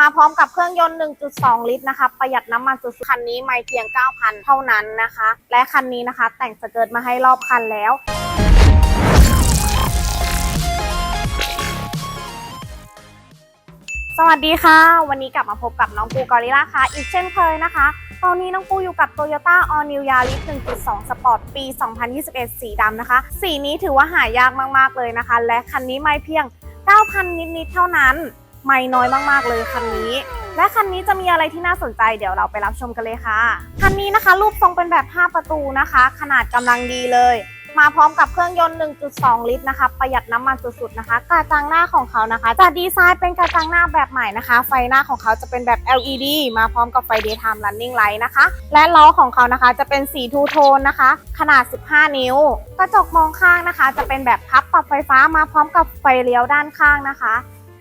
มาพร้อมกับเครื่องยนต์ 1.2 ลิตรนะคะ ประหยัดน้ำมันสุดๆคันนี้ไม่เพียง 9,000 เท่านั้นนะคะ และคันนี้นะคะ แต่งสเกิร์ตมาให้รอบคันแล้ว สวัสดีค่ะ วันนี้กลับมาพบกับน้องปูกอริล่าค่ะ อีกเช่นเคยนะคะ ตอนนี้น้องปูอยู่กับ Toyota All New Yaris 1.2 Sport ปี 2021 สีดำนะคะ สีนี้ถือว่าหายากมากๆเลยนะคะ และคันนี้ไม่เพียง 9,000 นิดๆ เท่านั้น ไม่น้อยมากๆเลยคันนี้ และคันนี้จะมีอะไรที่น่าสนใจเดี๋ยวเราไปรับชมกันเลยค่ะ คันนี้นะคะ รูปทรงเป็นแบบ 5 ประตูนะคะ ขนาดกำลังดีเลย มาพร้อมกับเครื่องยนต์ 1.2 ลิตรนะคะ ประหยัดน้ำมันสุดๆนะคะ กระจังหน้าของเขานะคะ จะดีไซน์เป็นกระจังหน้าแบบใหม่นะคะ ไฟหน้าของเขาจะเป็นแบบ LED มาพร้อมกับไฟ daytime running light นะคะ และล้อของเขานะคะจะเป็นสีทูโทนนะคะ ขนาด 15 นิ้ว กระจกมองข้างนะคะ จะเป็นแบบพับปรับไฟฟ้ามาพร้อมกับไฟเลี้ยวด้านข้างนะคะ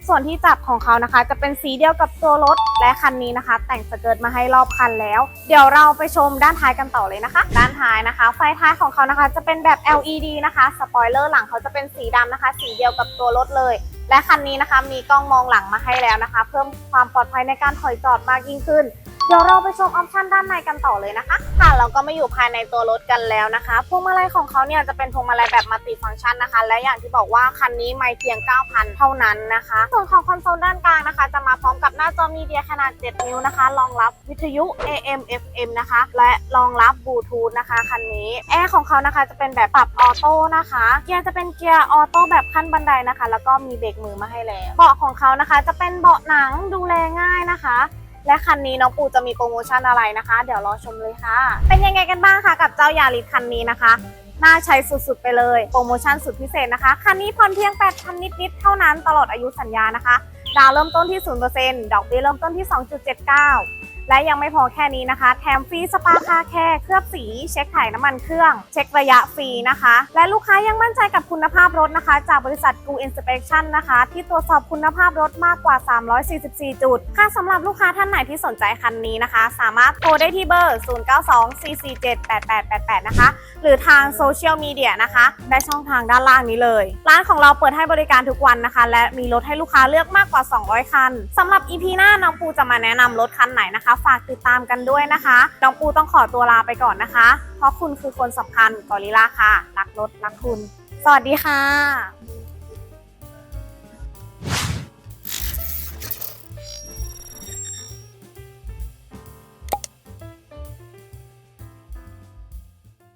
ส่วนที่จับของเขานะคะ จะเป็นสีเดียวกับตัวรถและคันนี้นะคะ แต่งสเกิร์ตมาให้รอบคันแล้ว เดี๋ยวเราไปชมด้านท้ายกันต่อเลยนะคะ ด้านท้ายนะคะ ไฟท้ายของเขานะคะ จะเป็นแบบ LED นะคะสปอยเลอร์หลังเขาจะเป็นสีดำนะคะ สีเดียวกับตัวรถเลย และคันนี้นะคะมีกล้องมองหลังมาให้แล้วนะคะ เพิ่มความปลอดภัยในการถอยจอดมากยิ่งขึ้นเดี๋ยวเราไปชมออปชันด้านในกันต่อเลยนะคะ ค่ะเราก็มาอยู่ภายในตัวรถกันแล้วนะคะพวงมาลัยของเขาเนี่ยจะเป็นพวงมาลัยแบบมัลติฟังก์ชันนะคะ และอย่างที่บอกว่าคันนี้ไม่เพียง 9,000 เท่านั้นนะคะ ส่วนของคอนโซลด้านกลางนะคะ จะมาพร้อมกับหน้าจอมีเดียขนาด 7 นิ้วนะคะ รองรับวิทยุ AM FM นะคะ และรองรับบลูทูธนะคะคันนี้แอร์ของเขานะคะจะเป็นแบบปรับออโต้นะคะเกียร์จะเป็นเกียร์ออโต้แบบขั้นบันไดนะคะ แล้วก็มีเบรกมือมาให้แล้วเบาะของเขานะคะ จะเป็นเบาะหนังดูแลง่ายนะคะ และคันนี้น้องปูจะมีโปรโมชั่นอะไรนะคะ เดี๋ยวรอชมเลยค่ะ เป็นยังไงกันบ้างคะกับเจ้ายาริสคันนี้นะคะน่าใช้สุดๆไปเลย โปรโมชั่นสุดพิเศษนะคะ คันนี้ผ่อนเพียง 8,000 นิดๆ เท่านั้นตลอดอายุสัญญานะคะ ดาวเริ่มต้นที่ 0%ดอกเบี้ยเริ่มต้นที่ 2.79 และยังไม่พอแค่นี้นะคะ แถมฟรีสปาคาแคร์เคลือบสีเช็คถ่ายน้ำมันเครื่อง เช็คระยะฟรีนะคะ และลูกค้ายังมั่นใจกับคุณภาพรถนะคะ จากบริษัท Go Inspection นะคะ ที่ตรวจสอบคุณภาพรถมากกว่า 344 จุด ค่ะสำหรับลูกค้าท่านไหนที่สนใจคันนี้นะคะ สามารถโทรได้ที่เบอร์ 0924478888 นะคะ หรือทางโซเชียลมีเดียนะคะ ได้ช่องทางด้านล่างนี้เลย ร้านของเราเปิดให้บริการทุกวันนะคะ และมีรถให้ลูกค้าเลือกมากกว่า 200 คันสำหรับ EP หน้าน้องปูจะมาแนะนำรถคันไหนนะคะฝากติดตามกันด้วยนะคะ น้องปูต้องขอตัวลาไปก่อนนะคะ เพราะคุณคือคนสำคัญกอริลล่าค่ะ รักรถรักคุณ สวัสดีค่ะ